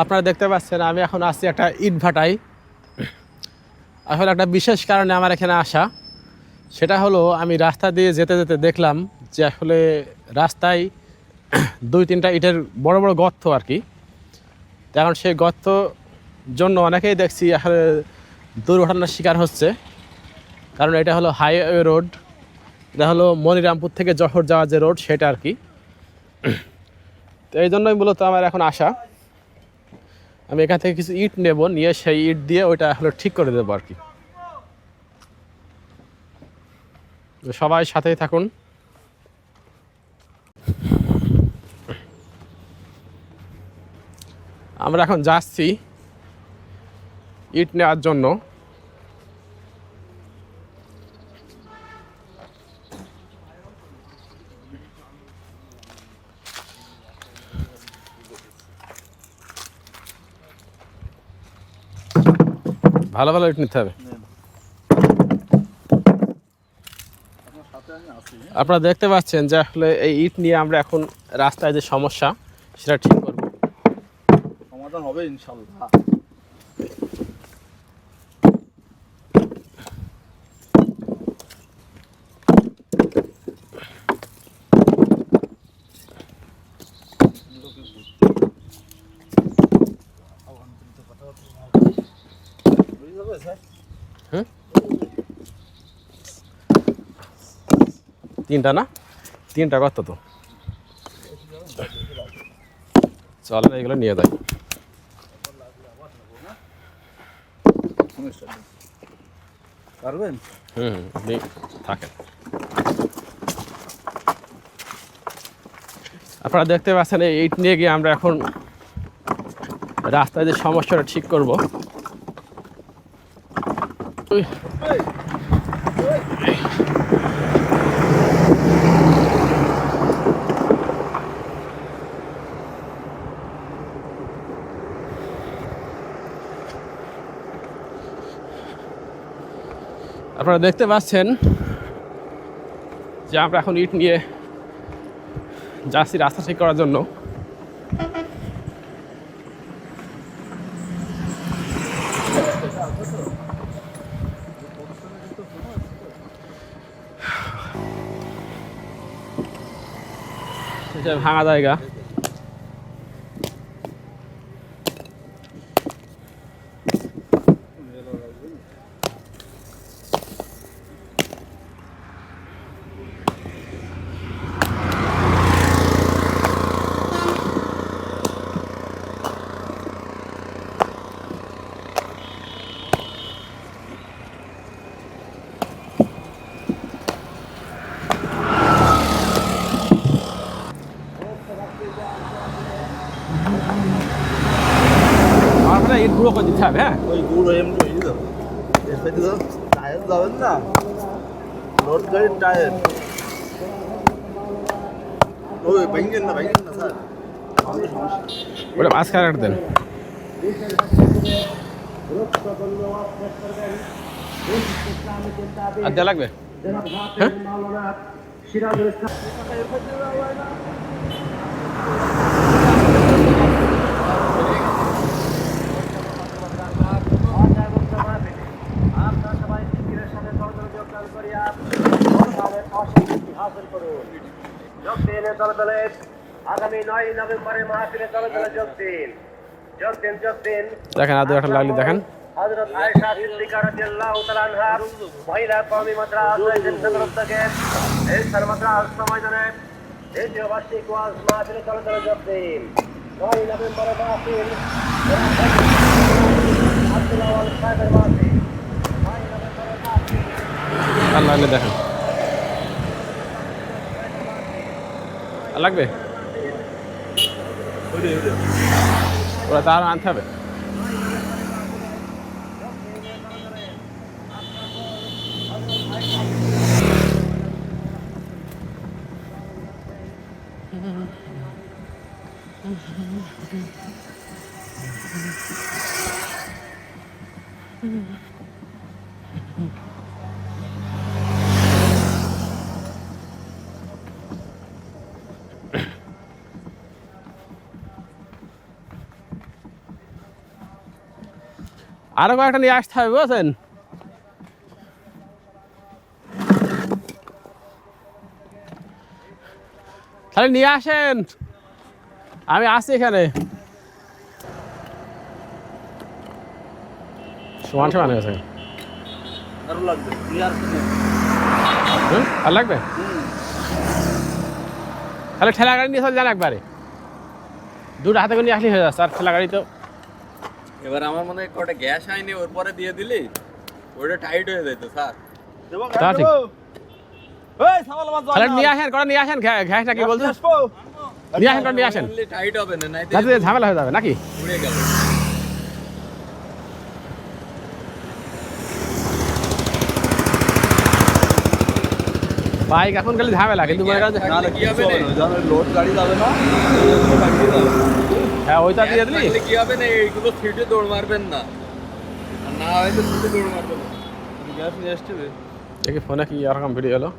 আপনারা দেখতে পাচ্ছেন, আমি এখন আছি একটা ইট ভাটায় আসলে একটা বিশেষ কারণে আমার এখানে আসা। সেটা হলো, আমি রাস্তা দিয়ে যেতে যেতে দেখলাম যে আসলে রাস্তায় দুই তিনটা ইটের বড় বড় গর্ত আর কি। এখন সেই গর্ত জন্য অনেকেই দেখছি আসলে দুর্ঘটনার শিকার হচ্ছে। কারণ এটা হলো হাইওয়ে রোড, এটা হলো মনিরামপুর থেকে জহর যাওয়ার যে রোড, সেটা আর কি। তো এই জন্যই মূলত আমার এখন আসা। আমি এখান থেকে কিছু ইট নেব, নিয়ে সেই ইট দিয়ে ওইটা হলো ঠিক করে দেবো আর কি। সবাই সাথেই থাকুন। আমরা এখন যাচ্ছি ইট নেওয়ার জন্য। ভালো ভালো ইট নিতে হবে। আপনারা দেখতে পাচ্ছেন যে আসলে এই ইট নিয়ে আমরা এখন রাস্তায় যে সমস্যা সেটা ঠিক করব। সমাধান হবে ইনশাল্লাহ। তিনটা না? তিনটা কত তো? চলেন এগুলো নিয়ে যাই। পারবেন? হুম আপনি থাকেন আপনারা দেখতে পাচ্ছেন এই ইট নিয়ে গিয়ে আমরা এখন রাস্তায় যে সমস্যাটা ঠিক করব। আপনারা দেখতে পাচ্ছেন যে আমরা এখন ইট নিয়ে যাচ্ছি রাস্তা ঠিক করার জন্য। ভাঙা জায়গা। করে দিতে হবে হ্যাঁ? ওই গুড় এমনি হয়ে যেত এর সাথে তো টায়ার যাবেন না। রোড গাড়ির টায়ার। ওই ভাঙেন না ভাঙেন না স্যার। ওটা মাঝখানে একটা দেন আর দেওয়া লাগবে? হ্যাঁ আগামী নয় নভেম্বরে মাহফিলে দলে দলে যোগ দিন যোগ দিন যোগ দিন দেখেন আর দু একটা লাগলে দেখেন। হযরত আয়েশা সিদ্দিকা রাদিয়াল্লাহু তাআলা আনহা মহিলা কওমি মাদ্রাসা এই সর্বত্রাস ময়দানে দ্বিতীয় বার্ষিক ওয়াজ মাহফিলে যোগ দিন। নয় নভেম্বরে মাহফিল। আব্দুল আওয়াল সাহেবের আর লাগলে দেখেন আর লাগবে ওরা তার আনতে হবে Mm-hmm. আরও কয়েকটা নিয়ে আসতে হবে, বুঝছেন? তাহলে নিয়ে আসেন। আমি আছি এখানে? আর লাগবে? তাহলে ঠেলা গাড়ি নিয়ে যান একবারে। দুটো হাতে করে নিয়ে আসলে হয়ে যাচ্ছে, আর ঠেলা গাড়ি তো এবার আমার মনে হয় কটা গ্যাস হয়নি ওর পরে দিয়ে দিলি ওটা টাইট হয়ে যেত স্যার। তা ঠিক। এই সামাল মাছ তাহলে নিয়ে আসেন কটা নিয়ে আসেন কি বলছো নিয়ে আসেন কটা নিয়ে আসেন। টাইট হবে না নাই ঝামেলা হয়ে যাবে নাকি? উড়ে গেল। বাইক এখন খালি ঝামেলা কিন্তু মনে করেন লোড গাড়ি যাবে না হ্যাঁ ওইটা দিয়ে দিলি? কি হবে? না এইগুলো সিটে দৌড় মারবেন না। আর না হয়তো সিটে দৌড় মারবেন। গ্যাস নিয়ে আসছে দেখি ফোনে কি এরকম ভিডিও এলো।